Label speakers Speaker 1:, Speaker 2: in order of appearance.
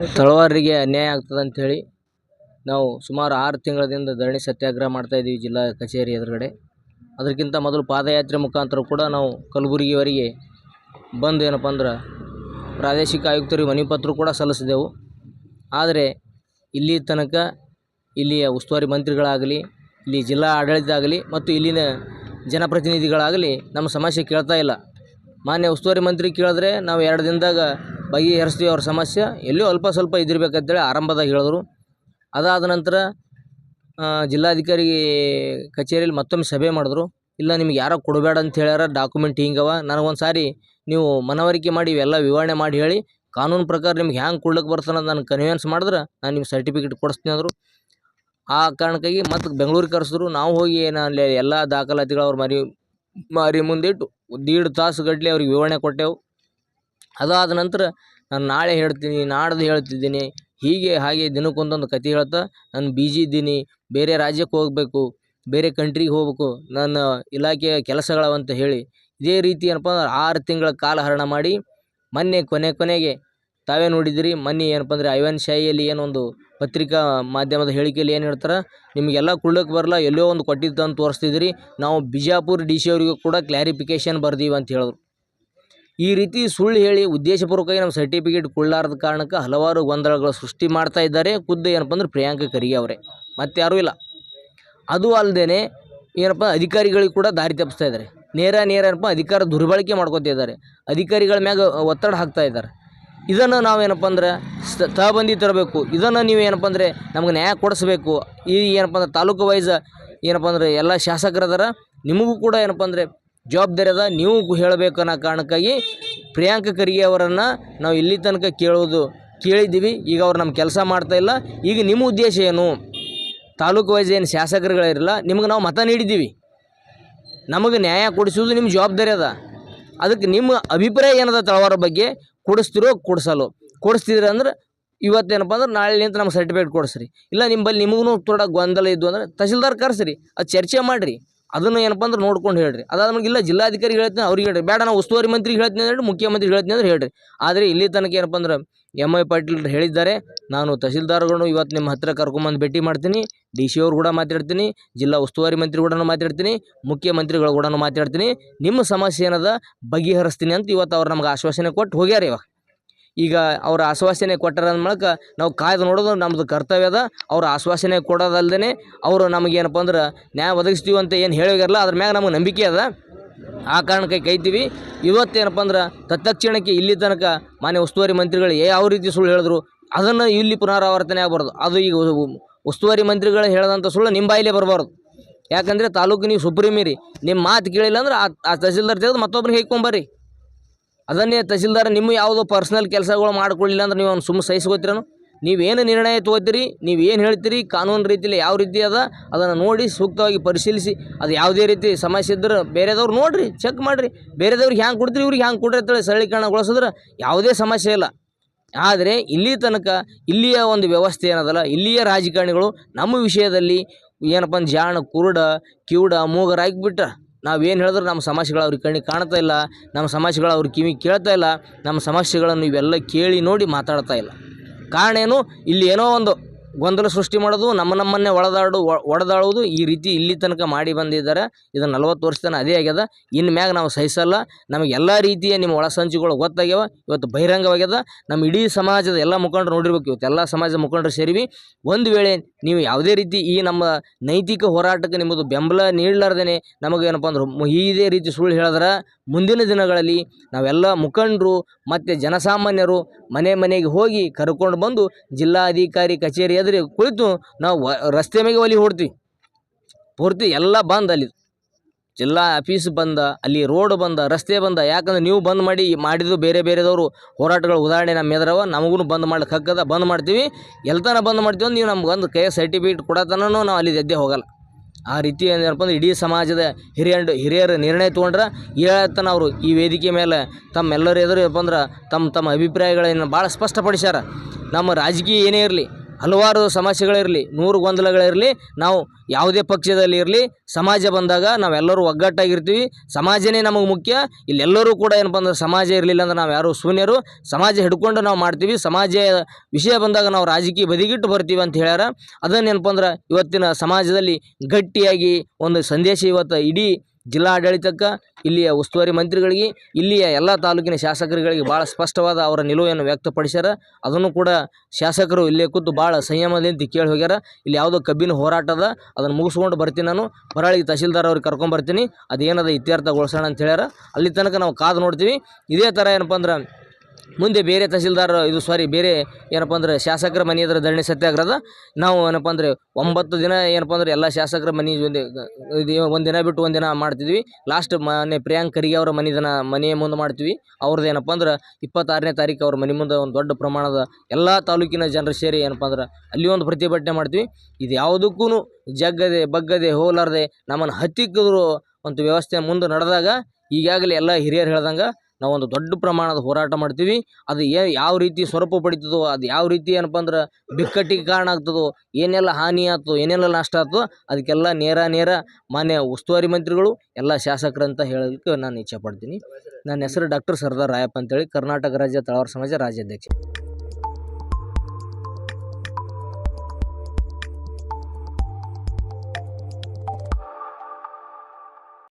Speaker 1: ತಳವಾರರಿಗೆ ಅನ್ಯಾಯ ಆಗ್ತದೆ ಅಂಥೇಳಿ ನಾವು ಸುಮಾರು ಆರು ತಿಂಗಳಿಂದ ಧರಣಿ ಸತ್ಯಾಗ್ರಹ ಮಾಡ್ತಾ ಇದ್ದೀವಿ ಜಿಲ್ಲಾ ಕಚೇರಿ ಎದುರುಗಡೆ. ಅದಕ್ಕಿಂತ ಮೊದಲು ಪಾದಯಾತ್ರೆ ಮುಖಾಂತರ ಕೂಡ ನಾವು ಕಲಬುರಗಿವರೆಗೆ ಬಂದು ಏನಪ್ಪ ಅಂದ್ರೆ ಪ್ರಾದೇಶಿಕ ಆಯುಕ್ತರಿಗೆ ಮನವಿ ಪತ್ರ ಕೂಡ ಸಲ್ಲಿಸಿದೆವು. ಆದರೆ ಇಲ್ಲಿ ತನಕ ಇಲ್ಲಿಯ ಉಸ್ತುವಾರಿ ಮಂತ್ರಿಗಳಾಗಲಿ, ಇಲ್ಲಿ ಜಿಲ್ಲಾ ಆಡಳಿತ ಆಗಲಿ ಮತ್ತು ಇಲ್ಲಿನ ಜನಪ್ರತಿನಿಧಿಗಳಾಗಲಿ ನಮ್ಮ ಸಮಸ್ಯೆ ಕೇಳ್ತಾ ಇಲ್ಲ. ಮಾನ್ಯ ಉಸ್ತುವಾರಿ ಮಂತ್ರಿ ಕೇಳಿದ್ರೆ ನಾವು ಎರಡು ದಿನದಾಗ ಬಗೆಹರಿಸ್ತೀವಿ ಅವ್ರ ಸಮಸ್ಯೆ. ಎಲ್ಲೋ ಅಲ್ಪ ಸ್ವಲ್ಪ ಇದಿರ್ಬೇಕಂತೇಳಿ ಆರಂಭದಾಗ ಹೇಳಿದ್ರು. ಅದಾದ ನಂತರ ಜಿಲ್ಲಾಧಿಕಾರಿ ಕಚೇರಿಯಲ್ಲಿ ಮತ್ತೊಮ್ಮೆ ಸಭೆ ಮಾಡಿದ್ರು. ಇಲ್ಲ, ನಿಮ್ಗೆ ಯಾರೋ ಕೊಡಬೇಡ ಅಂತ ಹೇಳ್ಯಾರ ಡಾಕ್ಯುಮೆಂಟ್ ಹಿಂಗವ ನನಗೊಂದು ಸಾರಿ ನೀವು ಮನವರಿಕೆ ಮಾಡಿ ಇವೆಲ್ಲ ವಿವರಣೆ ಮಾಡಿ ಹೇಳಿ, ಕಾನೂನು ಪ್ರಕಾರ ನಿಮ್ಗೆ ಹ್ಯಾಂಗೆ ಕೊಡ್ಲಿಕ್ಕೆ ಬರ್ತಾನೆ ನಾನು ಕನ್ವಿನ್ಸ್ ಮಾಡಿದ್ರೆ ನಾನು ನಿಮ್ಗೆ ಸರ್ಟಿಫಿಕೇಟ್ ಕೊಡಿಸ್ತೀನಿ ಅಂದರು. ಆ ಕಾರಣಕ್ಕಾಗಿ ಮತ್ತು ಬೆಂಗಳೂರಿಗೆ ಕರೆಸಿದ್ರು. ನಾವು ಹೋಗಿ ಏನು ಅಲ್ಲಿ ಎಲ್ಲ ದಾಖಲಾತಿಗಳು ಅವ್ರು ಮರಿ, ಮಾರಿ ಮುಂದಿಟ್ಟು ದೀಡ್ ತಾಸು ಗಟ್ಟಲೆ ಅವ್ರಿಗೆ ವಿವರಣೆ ಕೊಟ್ಟೆವು. ಅದಾದ ನಂತರ ನಾನು ನಾಳೆ ಹೇಳ್ತೀನಿ, ನಾಡ್ದು ಹೇಳ್ತಿದ್ದೀನಿ. ಹೀಗೆ ಹಾಗೆ ದಿನಕ್ಕೊಂದೊಂದು ಕತೆ ಹೇಳ್ತಾ ನಾನು ಬಿಜಿ ಇದ್ದೀನಿ. ಬೇರೆ ರಾಜ್ಯಕ್ಕೆ ಹೋಗಬೇಕು, ಬೇರೆ ಕಂಟ್ರಿಗೆ ಹೋಗ್ಬೇಕು, ನನ್ನ ಇಲಾಖೆಯ ಕೆಲಸಗಳವಂತ ಹೇಳಿ. ಇದೇ ರೀತಿ ಏನಪ್ಪ ಅಂದ್ರೆ ಆರು ತಿಂಗಳ ಕಾಲ ಹರಣ ಮಾಡಿ ಮೊನ್ನೆ ಕೊನೆ ಕೊನೆಗೆ ತಾವೇ ನೋಡಿದಿರಿ ಮೊನ್ನೆ ಏನಪ್ಪ ಅಂದರೆ ಐವನ್ ಶಾಹಿಯಲ್ಲಿ ಏನೊಂದು ಪತ್ರಿಕಾ ಮಾಧ್ಯಮದ ಹೇಳಿಕೆಯಲ್ಲಿ ಏನು ಹೇಳ್ತಾರೆ, ನಿಮಗೆಲ್ಲ ಕುಳ್ಳಕ್ಕೆ ಬರಲ್ಲ, ಎಲ್ಲೋ ಒಂದು ಕೊಟ್ಟಿದ್ದು ಅಂತ ತೋರಿಸ್ತಿದ್ರಿ ನಾವು ಬಿಜಾಪುರ ಡಿ ಸಿ ಅವರಿಗೂ ಕೂಡ ಕ್ಲಾರಿಫಿಕೇಷನ್ ಬರ್ದೀವಿ ಅಂತ ಹೇಳಿದ್ರು. ಈ ರೀತಿ ಸುಳ್ಳು ಹೇಳಿ ಉದ್ದೇಶಪೂರ್ವಕವಾಗಿ ನಮ್ಮ ಸರ್ಟಿಫಿಕೇಟ್ ಕೊಡಲಾರದ ಕಾರಣಕ್ಕೆ ಹಲವಾರು ಗೊಂದಲಗಳು ಸೃಷ್ಟಿ ಮಾಡ್ತಾ ಇದ್ದಾರೆ. ಖುದ್ದು ಏನಪ್ಪ ಅಂದ್ರೆ ಪ್ರಿಯಾಂಕ ಖರ್ಗೆ ಅವರೇ. ಮತ್ತಾರೂ ಇಲ್ಲ. ಅದು ಅಲ್ಲದೆ ಏನಪ್ಪ, ಅಧಿಕಾರಿಗಳಿಗೆ ಕೂಡ ದಾರಿ ತಪ್ಪಿಸ್ತಾ ಇದ್ದಾರೆ. ನೇರ ನೇರ ಏನಪ್ಪ, ಅಧಿಕಾರ ದುರ್ಬಳಕೆ ಮಾಡ್ಕೊತಿದ್ದಾರೆ ಅಧಿಕಾರಿಗಳ ಮ್ಯಾಗ ಒತ್ತಡ ಹಾಕ್ತಾ ಇದ್ದಾರೆ. ಇದನ್ನು ನಾವೇನಪ್ಪ ಅಂದ್ರೆ ತಹಬಂದಿ ತರಬೇಕು. ಇದನ್ನು ನೀವು ಏನಪ್ಪ ಅಂದರೆ ನಮ್ಗೆ ನ್ಯಾಯ ಕೊಡಿಸ್ಬೇಕು. ಈ ಏನಪ್ಪ ಅಂದ್ರೆ ತಾಲೂಕು ವೈಸ್ ಏನಪ್ಪ ಅಂದರೆ ಎಲ್ಲ ಶಾಸಕರದಾರ ನಿಮಗೂ ಕೂಡ ಏನಪ್ಪ ಅಂದರೆ ಜವಾಬ್ದಾರಿ ಅದ ನೀವು ಹೇಳಬೇಕು ಅನ್ನೋ ಕಾರಣಕ್ಕಾಗಿ ಪ್ರಿಯಾಂಕ ಖರ್ಗೆ ಅವರನ್ನು ನಾವು ಇಲ್ಲಿ ತನಕ ಕೇಳೋದು ಕೇಳಿದ್ದೀವಿ. ಈಗ ಅವ್ರು ನಮ್ಮ ಕೆಲಸ ಮಾಡ್ತಾ ಇಲ್ಲ. ಈಗ ನಿಮ್ಮ ಉದ್ದೇಶ ಏನು? ತಾಲೂಕು ವೈಸ್ ಏನು ಶಾಸಕರುಗಳಿರಲ್ಲ, ನಿಮ್ಗೆ ನಾವು ಮತ ನೀಡಿದ್ದೀವಿ. ನಮಗೆ ನ್ಯಾಯ ಕೊಡಿಸೋದು ನಿಮ್ಮ ಜವಾಬ್ದಾರಿ ಅದ. ಅದಕ್ಕೆ ನಿಮ್ಮ ಅಭಿಪ್ರಾಯ ಏನದ ತಳವಾರ ಬಗ್ಗೆ? ಕೊಡಿಸ್ತಿರೋ ಕೊಡಿಸಲು. ಕೊಡಿಸ್ತಿದ್ರೆ ಅಂದ್ರೆ ಇವತ್ತೇನಪ್ಪ ಅಂದ್ರೆ ನಾಳೆ ನಿಂತ ನಮ್ಗೆ ಸರ್ಟಿಫಿಕೇಟ್ ಕೊಡಿಸ್ರಿ. ಇಲ್ಲ ನಿಮ್ಮಲ್ಲಿ ನಿಮಗೂ ತೋಡ ಗೊಂದಲ ಇದ್ದು ಅಂದ್ರೆ ತಹಸೀಲ್ದಾರ್ ಕರೆಸ್ರಿ. ಅದು ಚರ್ಚೆ ಮಾಡಿರಿ. ಅದನ್ನು ಏನಪ್ಪ ಅಂದ್ರೆ ನೋಡ್ಕೊಂಡು ಹೇಳ್ರಿ. ಅದಾದ್ಮೇಲೆ ಇಲ್ಲ ಜಿಲ್ಲಾಧಿಕಾರಿ ಹೇಳ್ತೀನಿ, ಅವ್ರಿಗೆ ಹೇಳ್ರಿ. ಬೇಡ ನಾವು ಉಸ್ತುವಾರಿ ಮಂತ್ರಿಗೆ ಹೇಳ್ತೀನಿ ಅಂದ್ರೆ ಮುಖ್ಯಮಂತ್ರಿ ಹೇಳ್ತೀನಿ ಅಂದ್ರೆ ಹೇಳ್ರಿ. ಆದರೆ ಇಲ್ಲಿ ತನಕ ಏನಪ್ಪ ಅಂದ್ರೆ ಎಂ ಐ ಪಾಟೀಲ್ ಹೇಳಿದ್ದಾರೆ, ನಾನು ತಹಸೀಲ್ದಾರ್ಗಳು ಇವತ್ತು ನಿಮ್ಮ ಹತ್ರ ಕರ್ಕೊಂಬಂದು ಭೇಟಿ ಮಾಡ್ತೀನಿ, ಡಿ ಸಿ ಅವ್ರು ಕೂಡ ಮಾತಾಡ್ತೀನಿ, ಜಿಲ್ಲಾ ಉಸ್ತುವಾರಿ ಮಂತ್ರಿ ಕೂಡ ಮಾತಾಡ್ತೀನಿ, ಮುಖ್ಯಮಂತ್ರಿಗಳು ಕೂಡ ಮಾತಾಡ್ತೀನಿ. ನಿಮ್ಮ ಸಮಸ್ಯೆ ಏನದ, ಬಗೆಹರಿಸ್ತೀನಿ ಅಂತ ಇವತ್ತು ಅವ್ರು ನಮ್ಗೆ ಆಶ್ವಾಸನೆ ಕೊಟ್ಟು ಹೋಗ್ಯಾರ ಇವಾಗ. ಈಗ ಅವ್ರ ಆಶ್ವಾಸನೆ ಕೊಟ್ಟಾರ ಮೂಲಕ ನಾವು ಕಾಯ್ದು ನೋಡೋದು ನಮ್ಮದು ಕರ್ತವ್ಯ ಅದ. ಅವ್ರ ಆಶ್ವಾಸನೆ ಕೊಡೋದಲ್ದೇ ಅವರು ನಮಗೇನಪ್ಪ ಅಂದ್ರೆ ನ್ಯಾಯ ಒದಗಿಸ್ತೀವಿ ಅಂತ ಏನು ಹೇಳಿರಲ್ಲ, ಅದ್ರ ಮ್ಯಾಗ ನಮಗೆ ನಂಬಿಕೆ ಅದ. ಆ ಕಾರಣಕ್ಕೆ ಕೈತೀವಿ ಇವತ್ತೇನಪ್ಪ ಅಂದ್ರೆ ತತ್ಕ್ಷಣಕ್ಕೆ ಇಲ್ಲಿ ತನಕ ಮಾನ್ಯ ಉಸ್ತುವಾರಿ ಮಂತ್ರಿಗಳು ಯಾವ ರೀತಿ ಸುಳ್ಳು ಹೇಳಿದ್ರು ಅದನ್ನು ಇಲ್ಲಿ ಪುನರಾವರ್ತನೆ ಆಗಬಾರ್ದು. ಅದು ಈಗ ಉಸ್ತುವಾರಿ ಮಂತ್ರಿಗಳು ಹೇಳದಂಥ ಸುಳ್ಳು ನಿಮ್ಮ ಬಾಯಿಲೇ ಬರಬಾರ್ದು. ಯಾಕಂದರೆ ತಾಲೂಕು ನೀವು ಸುಪ್ರೀಮಿರಿ ನಿಮ್ಮ ಮಾತು ಕೇಳಿಲ್ಲ ಅಂದ್ರೆ ಆ ಆ ತಹಸೀಲ್ದಾರ್ ತೆಗೆದು ಮತ್ತೊಬ್ರಿಗೆ ಹೇಳ್ಕೊಂಬರ್ರಿ ಅದನ್ನೇ ತಹಸೀಲ್ದಾರ್ ನಿಮ್ಮ ಯಾವುದೋ ಪರ್ಸ್ನಲ್ ಕೆಲಸಗಳು ಮಾಡ್ಕೊಳ್ಳಿಲ್ಲ ಅಂದ್ರೆ ನೀವು ಅವ್ನು ಸುಮ್ಮನೆ ನೀವು ನೀವೇನು ನಿರ್ಣಯ ತೊಗೋತೀರಿ, ನೀವು ಏನು ಹೇಳ್ತೀರಿ, ಕಾನೂನು ರೀತಿಯಲ್ಲಿ ಯಾವ ರೀತಿ ಅದ, ಅದನ್ನು ನೋಡಿ ಸೂಕ್ತವಾಗಿ ಪರಿಶೀಲಿಸಿ. ಅದು ಯಾವುದೇ ರೀತಿ ಸಮಸ್ಯೆ ಇದ್ರೆ ಬೇರೆದವ್ರು ನೋಡಿರಿ ಚೆಕ್ ಮಾಡಿರಿ. ಬೇರೆದವ್ರಿಗೆ ಹ್ಯಾಂಗೆ ಕೊಡ್ತೀರಿ, ಇವ್ರಿಗೆ ಹ್ಯಾಂಗೆ ಕೊಡ್ರಿ ಅಂತೇಳಿ ಸರಳೀಕರಣಗೊಳಿಸಿದ್ರೆ ಯಾವುದೇ ಸಮಸ್ಯೆ ಇಲ್ಲ. ಆದರೆ ಇಲ್ಲಿ ತನಕ ಇಲ್ಲಿಯ ಒಂದು ವ್ಯವಸ್ಥೆ ಏನದಲ್ಲ, ಇಲ್ಲಿಯ ರಾಜಕಾರಣಿಗಳು ನಮ್ಮ ವಿಷಯದಲ್ಲಿ ಏನಪ್ಪ ಜಾಣ, ಕುರುಡ, ಕಿವುಡ ಮೂಗರಾಗಿಬಿಟ್ಟ ನಾವೇನು ಹೇಳಿದ್ರು ನಮ್ಮ ಸಮಸ್ಯೆಗಳು ಅವ್ರಿಗೆ ಕಣ್ಣಿಗೆ ಕಾಣ್ತಾ ಇಲ್ಲ, ನಮ್ಮ ಸಮಸ್ಯೆಗಳು ಅವ್ರ ಕಿವಿ ಕೇಳ್ತಾ ಇಲ್ಲ, ನಮ್ಮ ಸಮಸ್ಯೆಗಳನ್ನು ಇವೆಲ್ಲ ಕೇಳಿ ನೋಡಿ ಮಾತಾಡ್ತಾ ಇಲ್ಲ. ಕಾರಣ ಏನು? ಇಲ್ಲಿ ಏನೋ ಒಂದು ಗೊಂದಲ ಸೃಷ್ಟಿ ಮಾಡೋದು, ನಮ್ಮ ನಮ್ಮನ್ನೇ ಒಳದಾಡು ಒಡೆದಾಡುವುದು ಈ ರೀತಿ ಇಲ್ಲಿ ತನಕ ಮಾಡಿ ಬಂದಿದ್ದಾರೆ. ಇದು ನಲವತ್ತು ವರ್ಷದನ ಅದೇ ಆಗ್ಯದ. ಇನ್ನು ಮ್ಯಾಗ ನಾವು ಸಹಿಸಲ್ಲ. ನಮಗೆ ಎಲ್ಲ ರೀತಿಯ ನಿಮ್ಮ ಒಳಸಂಚುಗಳು ಗೊತ್ತಾಗ್ಯಾವ. ಇವತ್ತು ಬಹಿರಂಗವಾಗ್ಯದ. ನಮ್ಮ ಇಡೀ ಸಮಾಜದ ಎಲ್ಲ ಮುಖಂಡರು ನೋಡಿರ್ಬೇಕು. ಇವತ್ತು ಎಲ್ಲ ಸಮಾಜದ ಮುಖಂಡರು ಸೇರಿವಿ. ಒಂದು ವೇಳೆ ನೀವು ಯಾವುದೇ ರೀತಿ ಈ ನಮ್ಮ ನೈತಿಕ ಹೋರಾಟಕ್ಕೆ ನಿಮ್ಮದು ಬೆಂಬಲ ನೀಡಲಾರ್ದೇ ನಮಗೆ ಏನಪ್ಪ ಅಂದ್ರೆ ಇದೇ ರೀತಿ ಸುಳ್ಳು ಹೇಳಿದ್ರೆ ಮುಂದಿನ ದಿನಗಳಲ್ಲಿ ನಾವೆಲ್ಲ ಮುಖಂಡರು ಮತ್ತು ಜನಸಾಮಾನ್ಯರು ಮನೆ ಮನೆಗೆ ಹೋಗಿ ಕರ್ಕೊಂಡು ಬಂದು ಜಿಲ್ಲಾಧಿಕಾರಿ ಕಚೇರಿ ಎದುರು ಕುಳಿತು ನಾವು ರಸ್ತೆ ಮೇಲೆ ಒಲಿ ಹೊಡ್ತೀವಿ ಪೂರ್ತಿ ಎಲ್ಲ ಬಂದ್ ಅಲ್ಲಿ. ಜಿಲ್ಲಾ ಆಫೀಸ್ ಬಂದ, ಅಲ್ಲಿ ರೋಡ್ ಬಂದ, ರಸ್ತೆ ಬಂದ. ಯಾಕಂದ್ರೆ ನೀವು ಬಂದ್ ಮಾಡಿ, ಮಾಡಿದ್ದು ಬೇರೆ ಬೇರೆದವರು ಹೋರಾಟಗಳು ಉದಾಹರಣೆ ನಮ್ಮ ಎದುರವ ನಮಗೂ ಬಂದ್ ಮಾಡ್ಲಿಕ್ಕೆ ಹಕ್ಕದ ಬಂದ್ ಮಾಡ್ತೀವಿ. ಎಲ್ತನ ಬಂದ್ ಮಾಡ್ತೀವಿ ಅಂದ್ರೆ ನೀವು ನಮ್ಗೆ ಒಂದು ಕೈ ಸರ್ಟಿಫಿಕೇಟ್ ಕೊಡತನೂ ನಾವು ಅಲ್ಲಿ ಎದ್ದೆ ಹೋಗಲ್ಲ. ಆ ರೀತಿ ಏನಪ್ಪ ಅಂದ್ರೆ ಇಡೀ ಸಮಾಜದ ಹಿರಿಯಂಡು ಹಿರಿಯರ ನಿರ್ಣಯ ತೊಗೊಂಡ್ರೆ ಹೇಳತನ ಅವರು ಈ ವೇದಿಕೆ ಮೇಲೆ ತಮ್ಮೆಲ್ಲರೂ ಎದುರು ಏನಪ್ಪ ಅಂದ್ರೆ ತಮ್ಮ ತಮ್ಮ ಅಭಿಪ್ರಾಯಗಳನ್ನು ಭಾಳ ಸ್ಪಷ್ಟಪಡಿಸ್ಯಾರ. ನಮ್ಮ ರಾಜಕೀಯ ಏನೇ ಇರಲಿ ಹಲವಾರು ಸಮಸ್ಯೆಗಳಿರಲಿ, ನೂರು ಗೊಂದಲಗಳಿರಲಿ, ನಾವು ಯಾವುದೇ ಪಕ್ಷದಲ್ಲಿ ಇರಲಿ, ಸಮಾಜ ಬಂದಾಗ ನಾವೆಲ್ಲರೂ ಒಗ್ಗಟ್ಟಾಗಿರ್ತೀವಿ. ಸಮಾಜನೇ ನಮಗೆ ಮುಖ್ಯ. ಇಲ್ಲೆಲ್ಲರೂ ಕೂಡ ಏನಪ್ಪ ಅಂದ್ರೆ ಸಮಾಜ ಇರಲಿಲ್ಲ ಅಂದ್ರೆ ನಾವು ಯಾರು ಶೂನ್ಯರು. ಸಮಾಜ ಹಿಡ್ಕೊಂಡು ನಾವು ಮಾಡ್ತೀವಿ. ಸಮಾಜ ವಿಷಯ ಬಂದಾಗ ನಾವು ರಾಜಕೀಯ ಬದಿಗಿಟ್ಟು ಬರ್ತೀವಿ ಅಂತ ಹೇಳ್ಯಾರ. ಅದನ್ನೇನಪ್ಪ ಅಂದ್ರೆ ಇವತ್ತಿನ ಸಮಾಜದಲ್ಲಿ ಗಟ್ಟಿಯಾಗಿ ಒಂದು ಸಂದೇಶ ಇವತ್ತು ಇಡೀ ಜಿಲ್ಲಾ ಆಡಳಿತಕ್ಕೆ ಇಲ್ಲಿಯ ಉಸ್ತುವಾರಿ ಮಂತ್ರಿಗಳಿಗೆ, ಇಲ್ಲಿಯ ಎಲ್ಲ ತಾಲೂಕಿನ ಶಾಸಕರುಗಳಿಗೆ ಭಾಳ ಸ್ಪಷ್ಟವಾದ ಅವರ ನಿಲುವನ್ನು ವ್ಯಕ್ತಪಡಿಸ್ಯಾರ. ಅದನ್ನು ಕೂಡ ಶಾಸಕರು ಇಲ್ಲೇ ಕೂತು ಭಾಳ ಸಂಯಮದಿಂದ ಕೇಳಿ ಹೋಗ್ಯಾರ ಇಲ್ಲಿ ಯಾವುದೋ ಕಬ್ಬಿನ ಹೋರಾಟ ಅದ, ಅದನ್ನು ಮುಗಿಸ್ಕೊಂಡು ಬರ್ತೀನಿ ನಾನು. ಹೊರಳಿಗೆ ತಹಸೀಲ್ದಾರ್ ಅವ್ರಿಗೆ ಕರ್ಕೊಂಬರ್ತೀನಿ ಅದೇನದ ಇತ್ಯರ್ಥಗೊಳಿಸೋಣ ಅಂತ ಹೇಳ್ಯಾರ. ಅಲ್ಲಿ ತನಕ ನಾವು ಕಾದು ನೋಡ್ತೀವಿ. ಇದೇ ಥರ ಏನಪ್ಪ ಅಂದ್ರೆ ಮುಂದೆ ಬೇರೆ ತಹಸೀಲ್ದಾರ್, ಇದು ಸಾರಿ ಬೇರೆ ಏನಪ್ಪ ಅಂದ್ರೆ ಶಾಸಕರ ಮನೆ ಎದುರು ಧರಣಿ ಸತ್ಯಾಗ್ರಹದ, ನಾವು ಏನಪ್ಪ ಅಂದರೆ ಒಂಬತ್ತು ದಿನ ಏನಪ್ಪ ಅಂದರೆ ಎಲ್ಲ ಶಾಸಕರ ಮನೆ ಒಂದು ಒಂದು ದಿನ ಬಿಟ್ಟು ಒಂದು ದಿನ ಮಾಡ್ತಿದ್ವಿ. ಲಾಸ್ಟ್ ಮನೆ ಪ್ರಿಯಾಂಕ್ ಖರ್ಗೆ ಅವರ ಮನೆ ದಿನ ಮನೆ ಮುಂದೆ ಮಾಡ್ತೀವಿ ಅವ್ರದ್ದು ಏನಪ್ಪ ಅಂದ್ರೆ ಇಪ್ಪತ್ತಾರನೇ ತಾರೀಕು ಅವ್ರ ಮನೆ ಮುಂದೆ ಒಂದು ದೊಡ್ಡ ಪ್ರಮಾಣದ ಎಲ್ಲ ತಾಲೂಕಿನ ಜನರು ಸೇರಿ ಏನಪ್ಪ ಅಂದ್ರೆ ಅಲ್ಲಿ ಒಂದು ಪ್ರತಿಭಟನೆ ಮಾಡ್ತೀವಿ. ಇದು ಯಾವುದಕ್ಕೂ ಜಗ್ಗದೆ, ಬಗ್ಗದೆ, ಹೋಲಾರದೆ ನಮ್ಮನ್ನು ಹತ್ತಿಕ್ಕಿದ್ರು ಒಂದು ವ್ಯವಸ್ಥೆ ಮುಂದೆ ನಡೆದಾಗ ಈಗಾಗಲೇ ಎಲ್ಲ ಹಿರಿಯರು ಹೇಳ್ದಂಗೆ ನಾವೊಂದು ದೊಡ್ಡ ಪ್ರಮಾಣದ ಹೋರಾಟ ಮಾಡ್ತೀವಿ. ಅದು ಏ ಯಾವ ರೀತಿ ಸ್ವರೂಪ ಪಡಿತದೋ, ಅದು ಯಾವ ರೀತಿ ಏನಪ್ಪ ಅಂದ್ರೆ ಬಿಕ್ಕಟ್ಟಿಗೆ ಕಾರಣ ಆಗ್ತದೋ, ಏನೆಲ್ಲ ಹಾನಿ ಆಯ್ತು ಏನೆಲ್ಲ ನಷ್ಟ ಆಯ್ತೋ ಅದಕ್ಕೆಲ್ಲ ನೇರ ನೇರ ಮಾನ್ಯ ಉಸ್ತುವಾರಿ ಮಂತ್ರಿಗಳು, ಎಲ್ಲ ಶಾಸಕರಂತ ಹೇಳೋದಕ್ಕೆ ನಾನು ಇಚ್ಛೆ ಪಡ್ತೀನಿ. ನನ್ನ ಹೆಸರು ಡಾಕ್ಟರ್ ಸರ್ದಾರ್ ರಾಯಪ್ಪ ಅಂತೇಳಿ, ಕರ್ನಾಟಕ ರಾಜ್ಯ ತಳವಾರ ಸಮಾಜ ರಾಜ್ಯಾಧ್ಯಕ್ಷ.